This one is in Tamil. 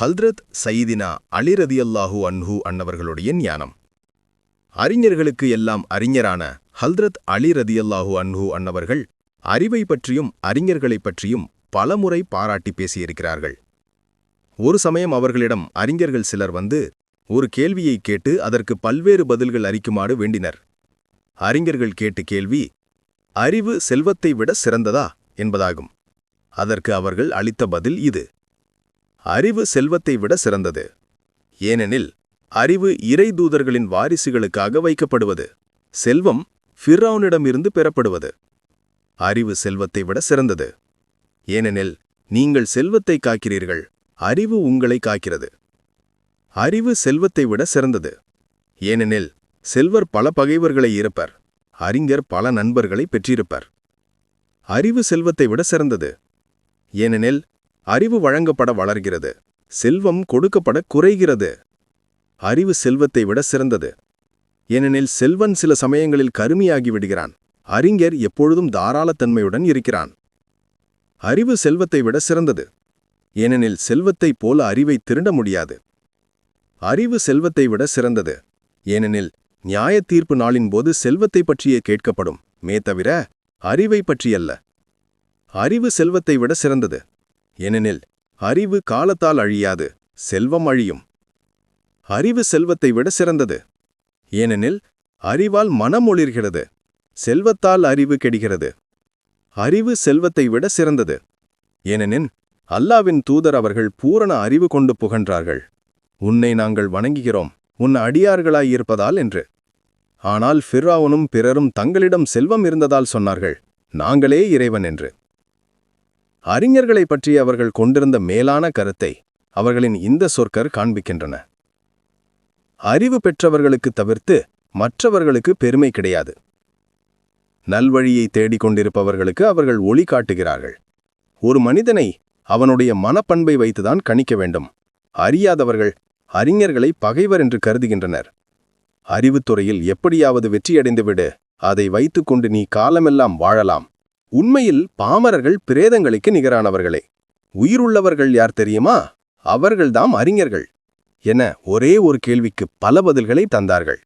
ஹல்ரத் சயீதினா அலி ரதியல்லாஹு அன்ஹு அன்னவர்களுடைய ஞானம். அறிஞர்களுக்கு எல்லாம் அறிஞரான ஹல்ரத் அலி ரதியல்லாஹு அன்ஹு அன்னவர்கள் அறிவை பற்றியும் அறிஞர்களைப் பற்றியும் பலமுறை பாராட்டி பேசியிருக்கிறார்கள். ஒரு சமயம் அவர்களிடம் அறிஞர்கள் சிலர் வந்து ஒரு கேள்வியை கேட்டு அதற்கு பல்வேறு பதில்கள் அறிக்குமாறு வேண்டினர். அறிஞர்கள் கேட்டு கேள்வி அறிவு செல்வத்தை விட சிறந்ததா? என்பதாகும். அதற்கு அவர்கள் அளித்த பதில் இது. அறிவு செல்வத்தை விட சிறந்தது. ஏனெனில் அறிவு இறை தூதர்களின் வாரிசுகளுக்காக வைக்கப்படுவது செல்வம் ஃபிர்ரவுனிடமிருந்து பெறப்படுவது. அறிவு செல்வத்தை விட சிறந்தது. ஏனெனில் நீங்கள் செல்வத்தை காக்கிறீர்கள் அறிவு உங்களை காக்கிறது. அறிவு செல்வத்தை விட சிறந்தது. ஏனெனில் செல்வர் பல பகைவர்களை இருப்பர் அறிஞர் பல நண்பர்களை பெற்றிருப்பர். அறிவு செல்வத்தை விட சிறந்தது. ஏனெனில் அறிவு வழங்கப்பட வளர்கிறது. செல்வம் கொடுக்கப்பட குறைகிறது. அறிவு செல்வத்தை விட சிறந்தது. ஏனெனில் செல்வன் சில சமயங்களில் கருமியாகி விடுகிறான். அறிஞர் எப்பொழுதும் தாராளத்தன்மையுடன் இருக்கிறான். அறிவு செல்வத்தை விட சிறந்தது. ஏனெனில் செல்வத்தைப் போல அறிவை திருட முடியாது. அறிவு செல்வத்தை விட சிறந்தது. ஏனெனில் நியாய தீர்ப்பு நாளின் போது செல்வத்தை பற்றியே கேட்கப்படும். மே தவிர அறிவை பற்றியல்ல. அறிவு செல்வத்தை விட சிறந்தது. ஏனெனில் அறிவு காலத்தால் அழியாது செல்வம் அழியும். அறிவு செல்வத்தை விட சிறந்தது. ஏனெனில் அறிவால் மனம் ஒளிர்கிறது செல்வத்தால் அறிவு கெடுகிறது. அறிவு செல்வத்தை விட சிறந்தது. ஏனெனின் அல்லாவின் தூதர் அவர்கள் பூரண அறிவு கொண்டு புகன்றார்கள். உன்னை நாங்கள் வணங்குகிறோம் உன் அடியார்களாயிருப்பதால் என்று. ஆனால் ஃபிர்ராவனும் பிறரும் தங்களிடம் செல்வம் இருந்ததால் சொன்னார்கள் நாங்களே இறைவன் என்று. அறிஞர்களைப் பற்றி அவர்கள் கொண்டிருந்த மேலான கருத்தை அவர்களின் இந்த சொற்கர் காண்பிக்கின்றன. அறிவு பெற்றவர்களுக்கு தவிர்த்து மற்றவர்களுக்கு பெருமை கிடையாது. நல்வழியை தேடிக் கொண்டிருப்பவர்களுக்கு அவர்கள் ஒளி காட்டுகிறார்கள். ஒரு மனிதனை அவனுடைய மனப்பண்பை வைத்துதான் கணிக்க வேண்டும். அறியாதவர்கள் அறிஞர்களை பகைவர் என்று கருதுகின்றனர். அறிவுத்துறையில் எப்படியாவது வெற்றியடைந்துவிடு. அதை வைத்துக்கொண்டு நீ காலமெல்லாம் வாழலாம். உண்மையில் பாமரர்கள் பிரேதங்களுக்கு நிகரானவர்களே. உயிருள்ளவர்கள் யார் தெரியுமா? அவர்கள்தாம் அறிஞர்கள். என ஒரே ஒரு கேள்விக்கு பல பதில்களை தந்தார்கள்.